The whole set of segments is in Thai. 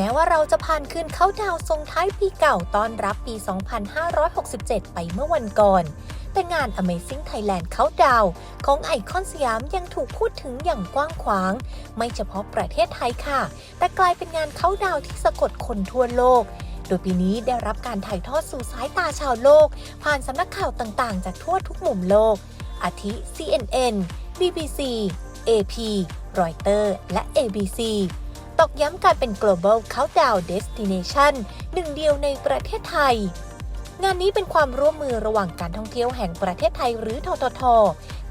แม้ว่าเราจะผ่านคืนเข้าดาวทรงท้ายปีเก่าต้อนรับปี 2567 ไปเมื่อวันก่อน แต่งาน Amazing Thailand เขาดาวของไอคอนสยามยังถูกพูดถึงอย่างกว้างขวาง ไม่เฉพาะประเทศไทยค่ะ แต่กลายเป็นงานเขาดาวที่สะกดคนทั่วโลกโดยปีนี้ได้รับการถ่ายทอดสู่สายตาชาวโลก ผ่านสำนักข่าวต่างๆ จากทั่วทุกมุมโลก อาทิ CNN BBC AP Reuters และ ABC ตอกย้ำการเป็น global countdown destination หนึ่งเดียวในประเทศไทย งานนี้เป็นความร่วมมือระหว่างการท่องเที่ยวแห่งประเทศไทยหรือททท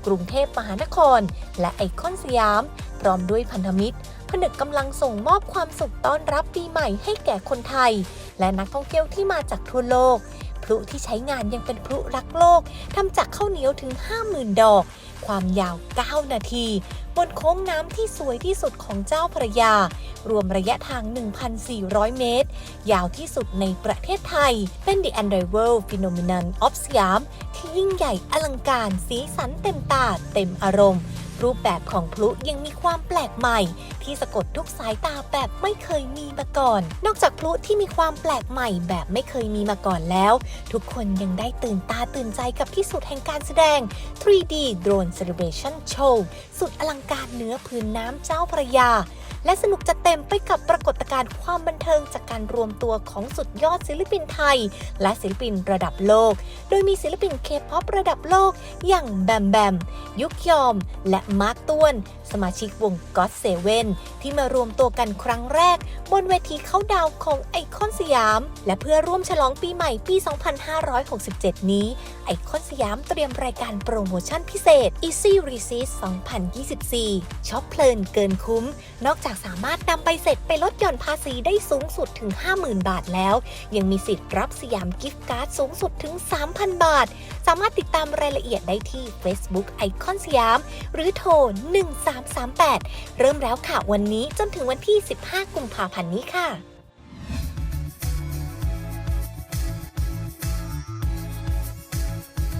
กรุงเทพมหานคร และไอคอนสยาม พร้อมด้วยพันธมิตร ผนึกกำลังส่งมอบความสุขต้อนรับปีใหม่ให้แก่คนไทย และนักท่องเที่ยวที่มาจากทั่วโลกพลุที่ใช้งานยังเป็นพลุรักโลกทำจากข้าวเหนียวถึง 50,000 ดอก ความยาว 9 นาที บนโค้งน้ำที่สวยที่สุดของเจ้าพระยา รวมระยะทาง 1,400 เมตร ยาวที่สุดในประเทศไทย เป็น The Unrivaled Phenomenon of Siam ที่ยิ่งใหญ่อลังการสีสันเต็มตาเต็มอารมณ์ รูปแบบของพลุยังมีความแปลกใหม่ ที่สะกดทุกสายตาแบบไม่เคยมีมาก่อน นอกจากพลุที่มีความแปลกใหม่แบบไม่เคยมีมาก่อนแล้ว ทุกคนยังได้ตื่นตาตื่นใจกับที่สุดแห่งการแสดง 3D Drone Celebration Show สุดอลังการเหนือพื้นน้ำเจ้าพระยา และสนุกจะเต็มไปกับปรากฏการณ์ความบันเทิงจากการรวมตัวของสุดยอดศิลปินไทย และศิลปินระดับโลก โดยมีศิลปินเคป๊อประดับโลก อย่างแบมแบม ยุกยอม และมาร์คต้วน สมาชิกวง God Seven ที่มารวมตัวกันครั้งแรก บนเวทีเข้าดาวของไอคอนสยาม และเพื่อร่วมฉลองปีใหม่ปี 2567 นี้ ไอคอนสยามเตรียมรายการโปรโมชั่นพิเศษ Easy Receipt 2024ช็อปเพลินเกินคุ้ม นอกจากสามารถนำใบเสร็จไปลดหย่อนภาษีได้สูงสุดถึง 50,000 บาทแล้ว ยังมีสิทธิ์รับสยามกิฟต์การ์ดสูงสุดถึง 3,000 บาท สามารถติดตามรายละเอียดได้ที่ Facebook ไอคอนสยาม หรือโทร 1338 เริ่มแล้วค่ะวันนี้จนถึงวันที่ 15 กุมภาพันธ์นี้ค่ะ